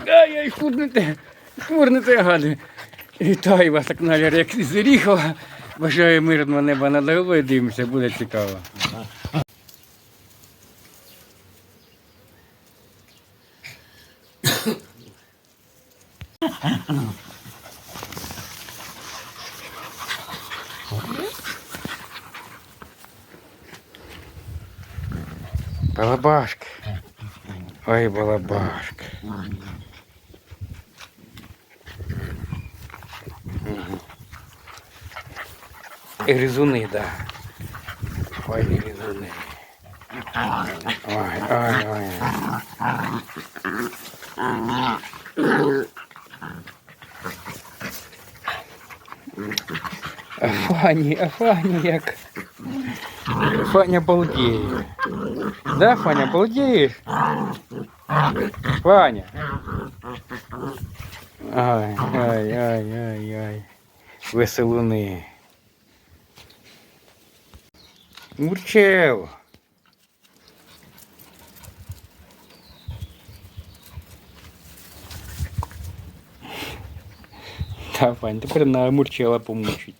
Ай-яй, худнете, хмурнете, гади. Вітаю вас на каналі Рек з Оріхова. Бажаю мирного неба над головою, дивимося, буде цікаво. Балабашка. Ой, балабашка. гризуни, да. Ой, і гризуни. Ой, ой, ой. А Фані, а Фані як. Фаня балдеє. Да, Фаня, балдеєш? Фаня. Ай, ай, ай, ай, ай. Веселуни. Мурчев. Да, Вань, теперь на Мурчела помучить.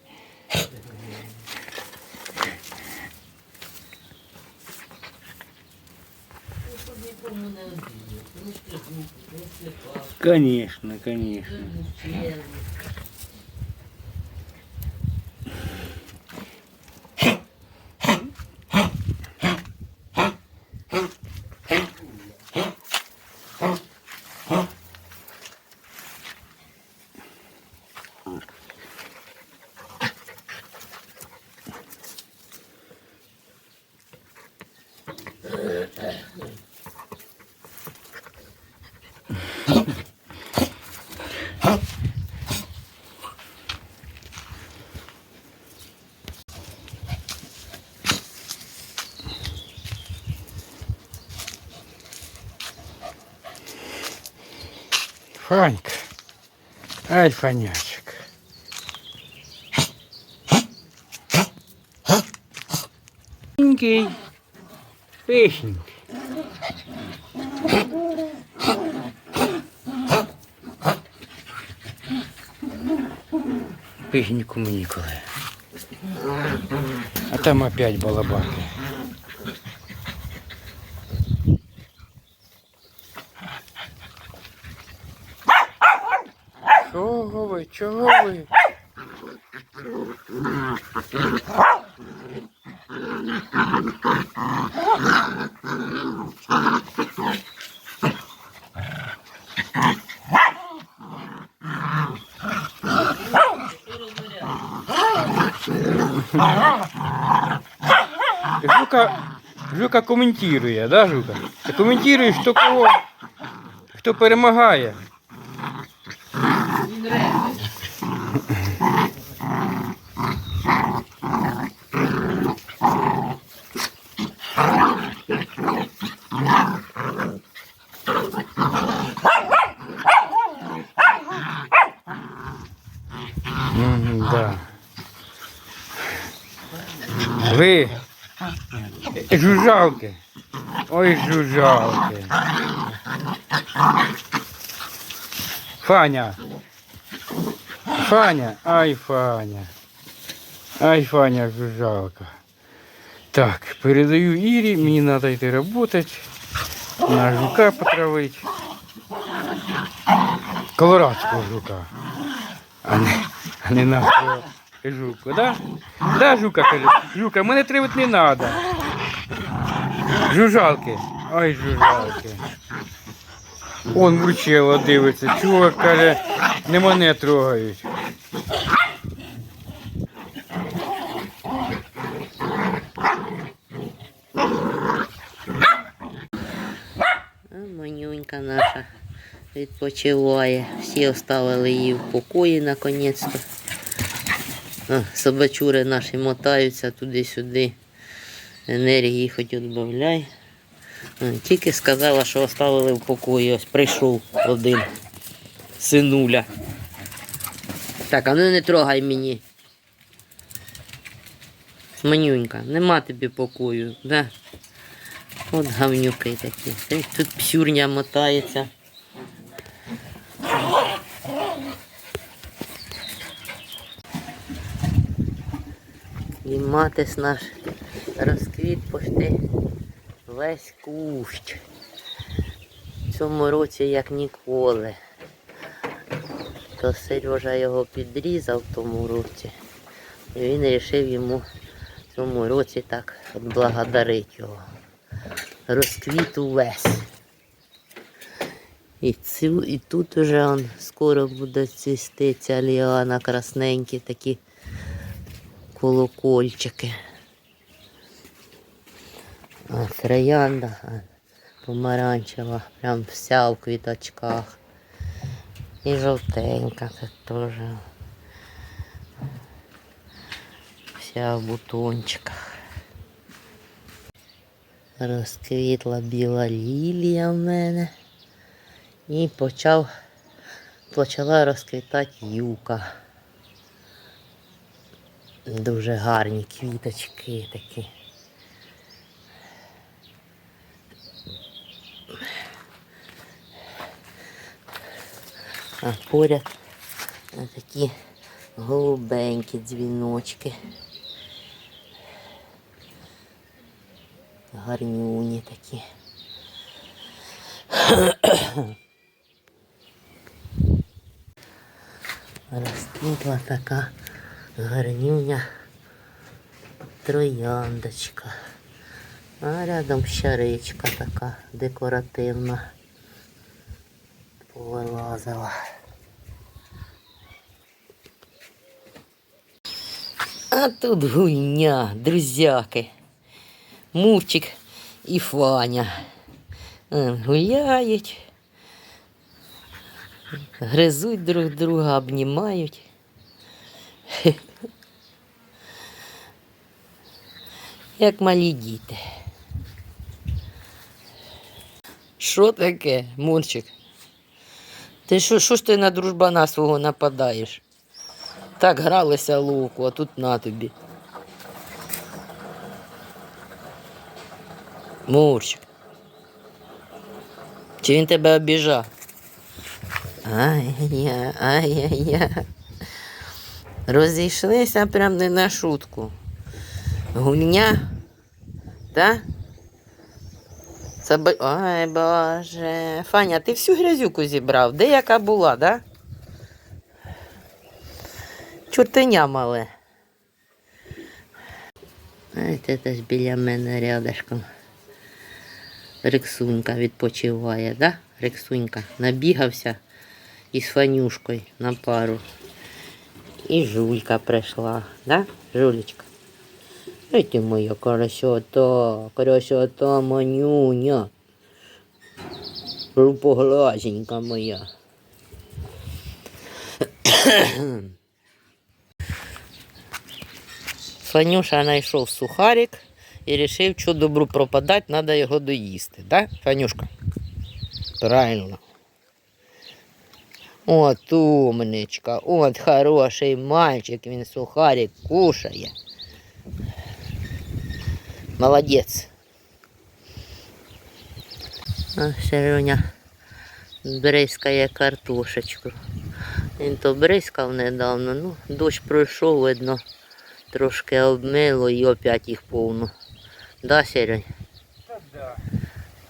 Конечно, конечно. Фанька. Ай, Фанячек. Пишенький. Пишенький. Пишеньку мені коли. А там опять балабаки. Чого ви? Жука, Жука коментує, да, Жука? Ти коментуєш, хто кого, хто перемагає. Да. Ви жужжалки. Ой, жужжалки. Фаня. Фаня, ай, Фаня. Ай, Фаня, жужжалка. Так, передаю Ире, мне надо идти работать. На жука потравить. Колорадського жука. А не, а не нашого жуку, да? Да, жука, каже. Жука, мене тривати не треба. Жужалки. Ой, жужалки. Он мурчело дивиться. Чувак каже, не мене трогають. Манюнька наша відпочиває. Всі оставили її в покої наконець-то. Собачури наші мотаються туди-сюди. Енергії хоч відбавляй. Тільки сказала, що оставили в покої. Ось прийшов один синуля. Так, а ну не трогай мені. Манюнька, нема тобі покою, да? От гавнюки такі. Тут псюрня мотається. І матис наш розквіт пошти весь кущ. В цьому році як ніколи. То Сережа його підрізав в тому році. І він вирішив йому в цьому році так відблагодарити його. Розквіт увесь. І, цю, і тут уже он скоро буде цвісти ця ліана красненькі такі колокольчики. А троянда помаранчева, прям вся в квіточках. І жовтенька тут теж. Вся в бутончиках. Розквітла біла лілія в мене. І почав, почала розквітати юка. Дуже гарні квіточки такі. А поряд такі голубенькі дзвіночки. Гарнюні такі. Розквітла така гарнюня трояндочка. А рядом щаричка така декоративна. Повилазила. А тут гуйня, друзяки. Мурчик і Фаня. Е, Гуляють. Гризуть друг друга, обнімають. Як малі діти. Що таке, Мурчик? Ти що, що ж ти на дружбана свого нападаєш? Так гралися ловко, а тут на тобі. Мурчик. Чи він тебе обіжав? Ай-я, ай-я-я. Розійшлися прям не на шутку. Гульня. Це... Ой, Боже. Фаня, ти всю грязюку зібрав. Де яка була, да? Чортеня мале. Знаєте, теж біля мене рядышком. Рексунька відпочиває, да? Рексунька набігався із Фанюшкою на пару. І жулька прийшла, да? Жулечка. Ой ти моя красота, красота манюня. Рупоглазенька моя. Фанюша знайшов сухарик і вирішив, що добру пропадати, треба його доїсти. Да, Фанюшка? Правильно. От умничка, от хороший мальчик, він сухарик кушає. Молодець. Сереня бризкає картошечку. Він то бризкав недавно, ну, дощ пройшов, видно, трошки обмило і опять їх повно. Да, Серень?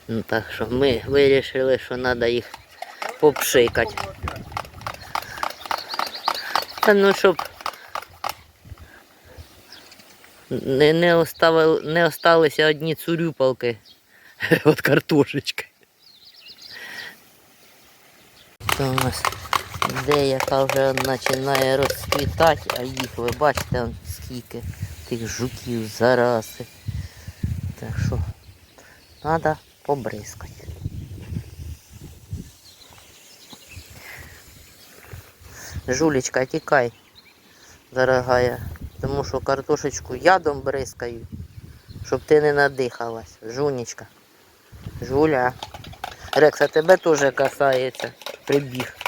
Ну так що ми вирішили, що треба їх попшикати. Та ну щоб не, не, оставили, не осталися одні цурюпалки від картошечки. Це у нас деяка вже починає розквітати, а їх ви бачите скільки тих жуків зарази. Так що треба побризкати. Жулечка, тікай, дорогая, тому що картошечку ядом бризкаю, щоб ти не надихалась. Жунечка. Жуля. Рекса, тебе теж касається. Прибіг.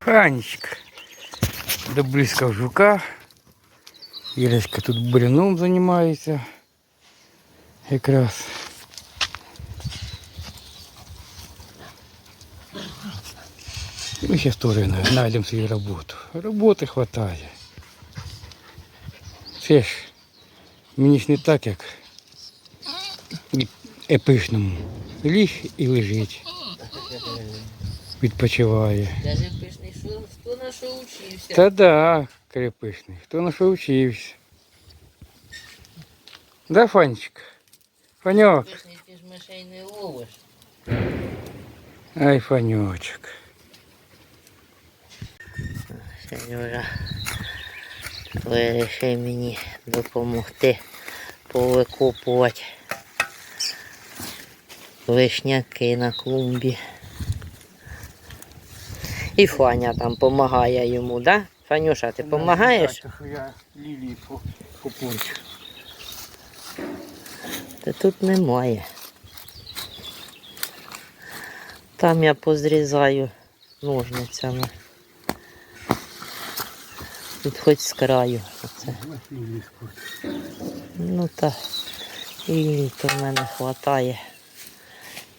Фанечка. Доблизкав жука. Ірочка тут буряном займається. Якраз. Мы сейчас тоже на- найдем свою работу. Работы хватает. Все ж, мені ж не так, як і епишному. Ліг і лежить. Відпочиває. Даже пишний, що хто на що учився. Та да, крепишний. Хто на що вчився. Да, Фанечка? Фаньок. Пишний ти ж мишей не ловиш. Ай, Фанечок. Сережа вирішив мені допомогти повикопувати вишняки на клумбі. І Фаня там допомагає йому, да? Фанюша, ти допомагаєш? Я лілії попорчу. Та тут немає. Там я позрізаю ножницями. Тут хоч з краю. Оце. Ну та і літо в мене хватає.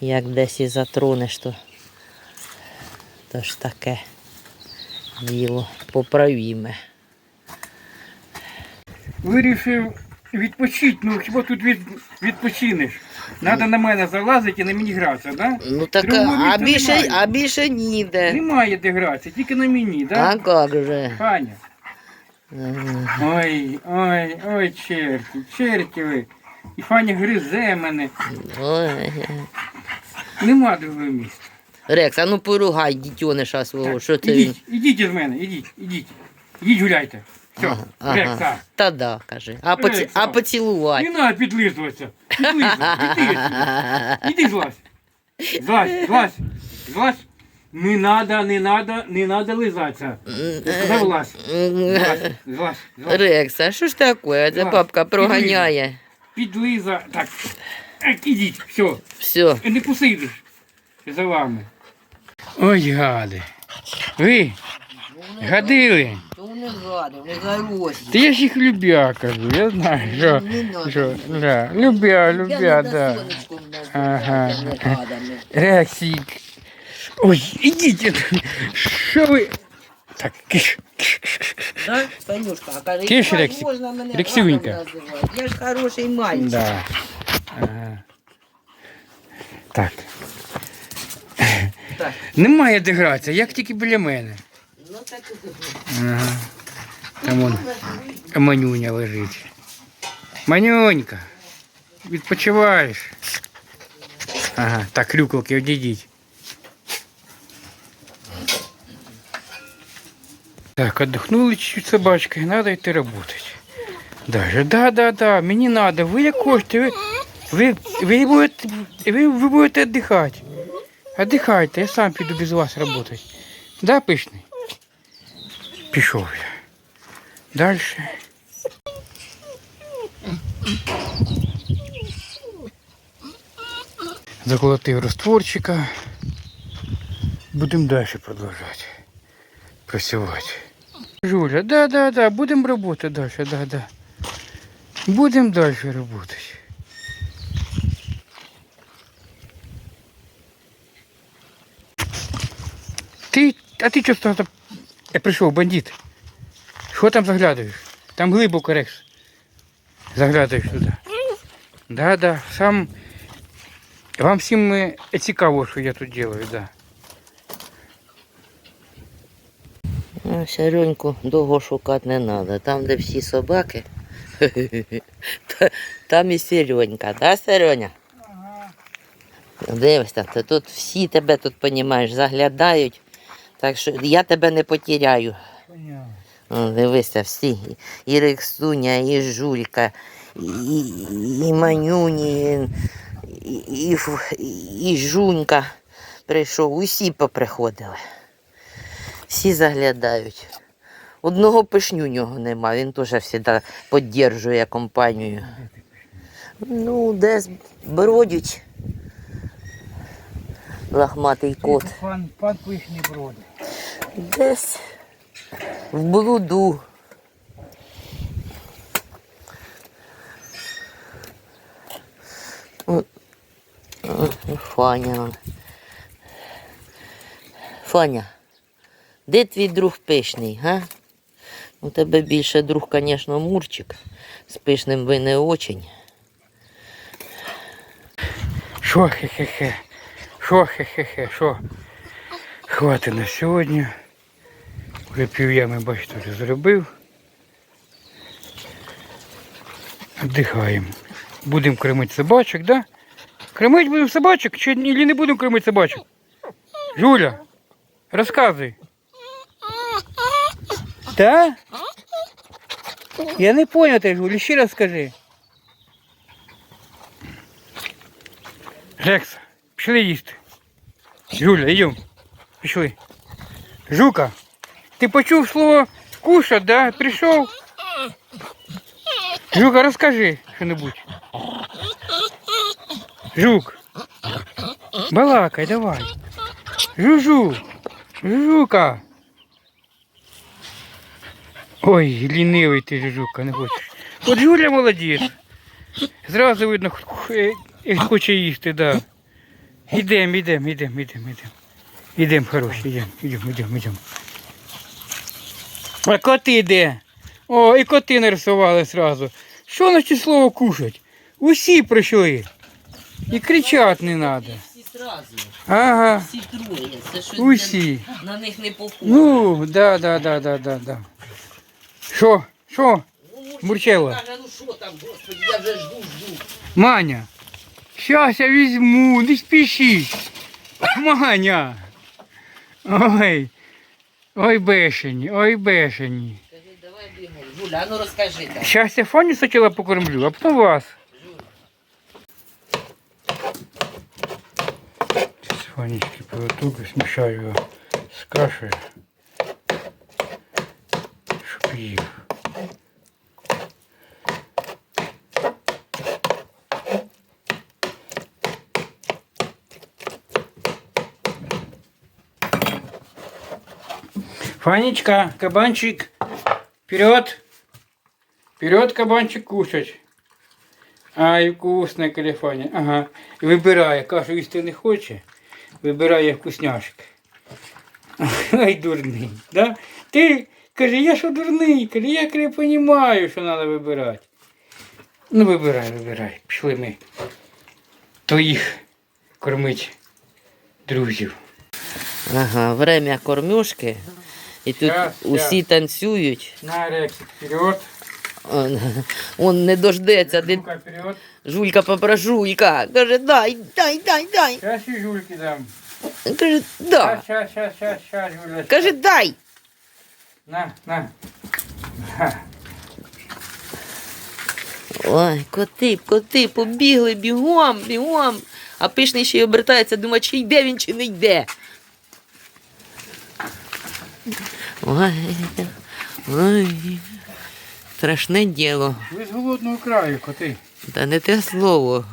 Як десь і затронеш, то, то ж таке діло поправіме. Вирішив відпочити, ну хіба тут від, відпочинеш? Надо на мене залазити і на мені гратися, да? Ну так, Другого а місця більше, немає. а більше ніде. Немає де гратися, тільки на мені, да? А як же? Паня. Ой, ой, ой, черті, черті ви. І Фаня гризе мене. Ой. Нема другого місця. Рекс, а ну поругай дітьониша свого, що це він? Ідіть, ідіть із мене, ідіть, ідіть. Ідіть гуляйте. Все, Ага, Рекс, ага. Та да, каже. А, поці... Рекс, а а. поцілувати. Не треба підлизуватися. Підлизуй, іди сюди. Іди злазь. Злазь, злазь, злазь. Не надо, не надо, не надо лизатися. Я сказав, лазь. Злазь, злазь, злазь. Рекс, а що ж таке? Це бабка проганяє. Підлиза. Так. Ек, ідіть, все. Все. Не посидиш за вами. Ой, гади. Ви гадили. То не гади, не заросі. Та я ж їх любя кажу, я знаю, що. що да. Любя, любя, да. Ага. Рексик. Ой, ідіть. Що ви? Так, киш, киш, киш, киш, киш. Да, Танюшка, а каже, Киш, «Ой, Рексик. можна мене Рексюнька. гадом називати. Я ж хороший мальчик. Да. Ага. Так. Так. Немає де гратися, як тільки біля мене. Ну так Ага. Там вон манюня лежить. Манюнька, відпочиваєш. Ага, так, клюкалки одійдіть. Так, отдохнули чуть-чуть собачкой, надо йти работать. Даже, да, да, да, мені надо, ви як хочете, ви, ви, ви, будете, ви, ви будете отдыхать. Отдыхайте, я сам піду без вас работать. Да, пишний? Пішов я. Дальше. Заколотив розтворчика. Будемо далі продовжувати працювати. Жуля, да, да, да, будемо працювати далі, да, да. Будемо далі працювати. А ти що там? Я прийшов, бандит. Що там заглядаєш? Там глибоко рекс. Заглядаєш туди. Да, да, сам. Вам всім е, цікаво, що я тут делаю, да. Ну, Сяреньку довго шукати не треба. Там, де всі собаки, там і Сіренька, да, Сірьоня? Дивишся, то тут всі тебе тут, понімаєш, заглядають. Так що я тебе не потеряю. О, Дивися, всі. І Рексуня, і Жулька, і, і Манюні, і, і, і Жунька прийшов. Усі поприходили. Всі заглядають. Одного пишнюнього нема, він теж завжди підтримує компанію. Ну, десь бродять. Лахматий кот. Пан, пан пишний броди. Десь в блуду. Фаня. Фаня, де твій друг пишний, га? У тебе більше друг, звісно, Мурчик. З пишним ви не очень. Що хе-хе-хе? Що хе-хе-хе? Що? Хватить на сьогодні. Вже пів'ями, бачите, вже зробив. Віддихаємо. Будемо кормити собачок, да? Кормити будемо собачок чи не будемо кормити собачок? Жуля, розказуй. Так? Я не понял ти, Жуля, ще раз скажи. Рекс, пішли їсти. Жуля, йдем. Пішли. Жука, ти почув слово кушать, да? Прийшов? Жука, розкажи що-небудь. Жук. Балакай, давай. Жужу. Жука. Ой, лінивий ти жужука, не хочеш. От Жуля молодець. Зразу видно, х- х- е, е, хоче їсти, да. Ідем, ідем, ідем, ідем, ідем. Ідем, хороший, ідем, ідем, ідем, ідем. А коти де? О, і коти нарисували зразу. Що значить слово кушать? Усі прийшли. І кричати не треба. Всі Ага. всі троє. Це щось Усі. на них не похоже. Ну, да, да, да, да, да, да. Що? Що? Мурчело. Каже, ну що там, господи, я вже жду, жду. Маня, щас я візьму, не спіши. Маня. Ой. Ой, бешені, ой, бешені. Скажи, давай бігай. Жуля, а ну розкажи там. Щас я фоні сначала покормлю, а потім вас. Фонічки Фанечки смішаю його з кашею, щоб їв. Фанечка, кабанчик, вперед! Вперед, кабанчик, кушать. Ай, вкусна каліфаня. Ага. Вибирає, кашу їсти не хоче. Вибирає вкусняшки. Ай, дурний. Да? Ти каже, я що дурний, каже, я каже, розумію, що треба вибирати. Ну, вибирай, вибирай. Пішли ми. Твоїх кормить друзів. Ага, время кормюшки. І тут Щас, усі танцюють. На рексик, вперед. Он, он не дождеться. Жулька, вперед. Жулька попрожулька. Каже, дай, дай, дай, дай. Зараз і жульки дам. Каже, да. Щас, щас, щас, щас, Жуля. Каже, дай. На, на. Ха. Ой, коти, коти, побігли бігом, бігом. А пишний ще й обертається, думає, чи йде він, чи не йде. Ой, ой, страшне діло. Ви з голодного краю, коти. Та не те слово.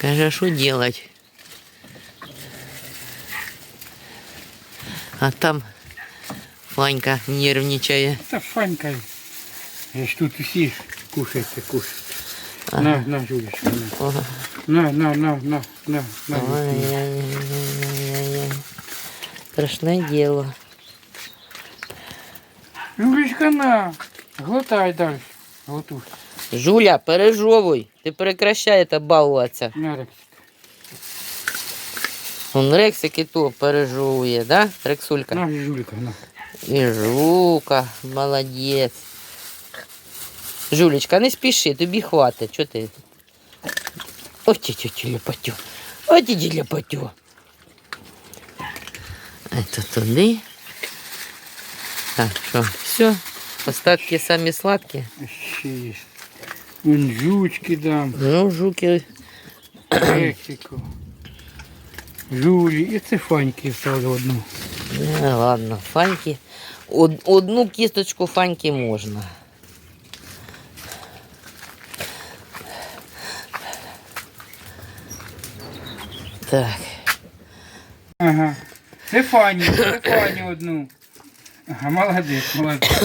Каже, що делать? А там Фанька нервничає. Та фанька. Я ж тут усі кушайте, кушайте. На, на, Жулечка, на. На, на, на, на, на, на. Ой-ой-ой-ой-ой-ой. Страшне діло. Жулечка, на. Глотай далі. Глотуй. Жуля, пережовуй. Ти прекращай це балуватися. На, Рексик. Он Рексик і то пережовує, да, Рексулька? На, Жулика, на. І жука, молодець. Жулечка, не спіши, тобі хватить. Чого ти? Ось ті ті ляпатю. Ось ті ляпатю. Это туди. Так, що, все. Остатки самі сладкі. Ще є. Вон жучки дам. Ну, жуки. Рексику. Жулі. І це фаньки стали одну. Не, ладно, фаньки. Од- Одну кісточку фаньки можна. Так. Ага. Це фані, це фані одну. Ага, молодець, молодець.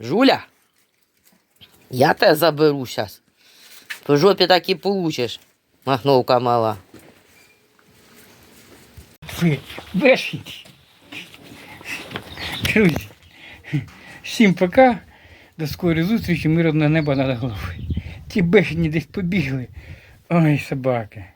Жуля, я тебе заберу зараз. По жопі так і получиш, махновка мала. Ви. Друзі, всім пока. До скорої зустрічі, мирного неба над головою. Ті бешені десь побігли. Ой, собаки.